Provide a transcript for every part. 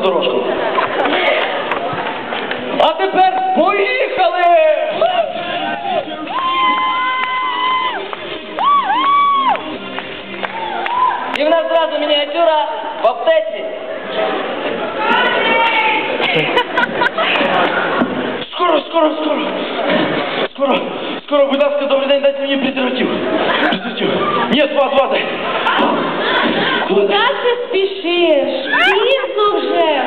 дорожку. А тепер поїхали! І в нас зразу мініатюра в аптеці. Скоро, скоро, скоро. Скоро, скоро, будь ласка, добрий день, дайте мені презерватив. Презерватив. Ні, два дай. Куди ти спішиш? Пізно вже.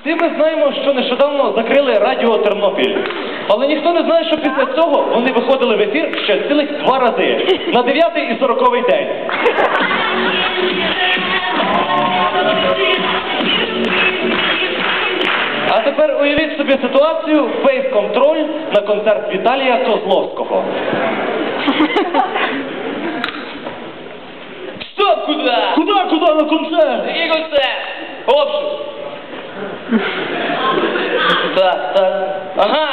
Всі ми знаємо, що нещодавно закрили радіо Тернопіль. Але ніхто не знає, що після цього вони виходили в ефір ще цілих два рази. На 9 і 40 день. Собі ситуацію фейс-контроль на концерт Віталія Козловського. Стоп, куди? Куди, куди на концерт? Який концерт? Обшук. Так, так. Ага.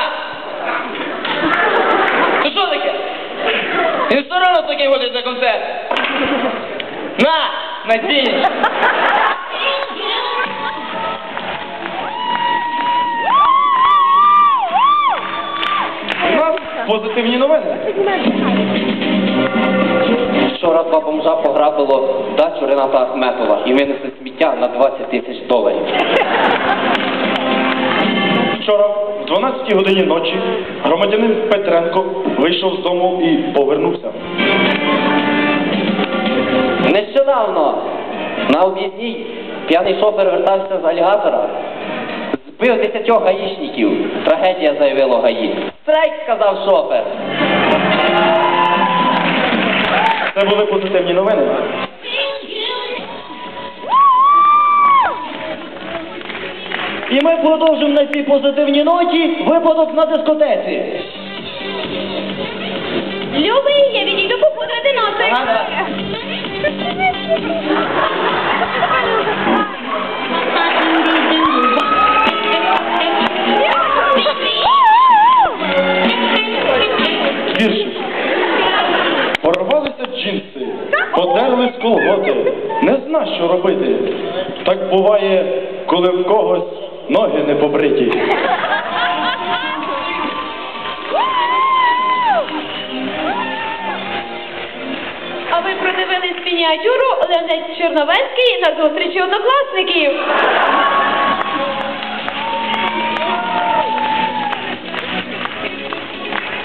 Це що таке? Він все одно такий ходить на концерт. На, надінь. Позитивні новини. Вчора два бомжа пограбило дачу Рената Ахметова і винесли сміття на 20 тисяч доларів. Вчора, в 12 годині ночі, громадянин Петренко вийшов з дому і повернувся. Нещодавно на об'їзній п'яний шофер вертався з алігатора. Збив десятьох гаїшників. Трагедія заявило гаї. Страйк, сказав шофер. Це були позитивні новини. І ми продовжимо на цій позитивній ноті випадок на дискотеці. Любий, я відійду попудрити носик. Ага, давай. робити. Так буває, коли в когось ноги не побриті. А ви продивились мініатюру Леонид Черновецький на зустрічі однокласників.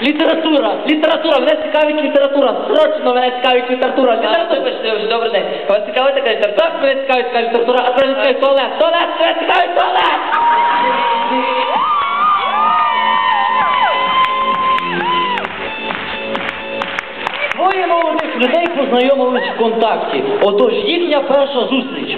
Література, література, мене цікавить література. Срочно мене цікавить література. Література. Вибачте, добрий день. Вас цікавить така література? Так мене цікавить така література, а тепер цікавить туалет. Туалет, мене цікавить туалет! Двоє молодих людей познайомились в контакті. Отож, їхня перша зустріч.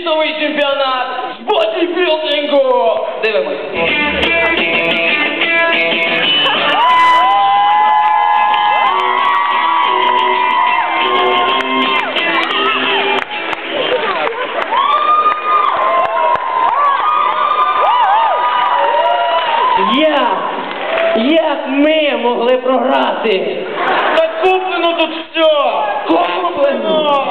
Світовий чемпіонат з бодібілдингу. Дивимось. Як? Як ми могли програти? Та куплено тут все! Куплено!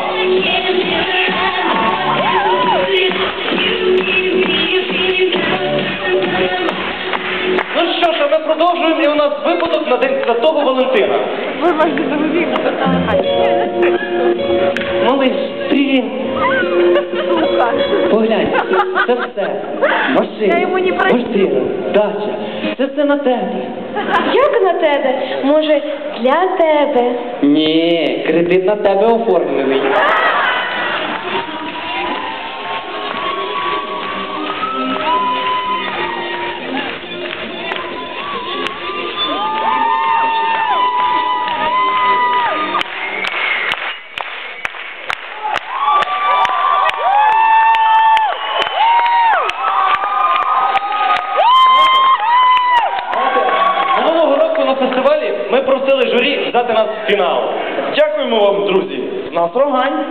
Нас випадок на День Святого Валентина. Малиш, привіт! Поглянь, це все. Машина, квартира, дача. Це все на тебе. Як на тебе? Може, для тебе? Ні, кредит на тебе оформлений. Фінал. Дякуємо вам, друзі. З нас рогань.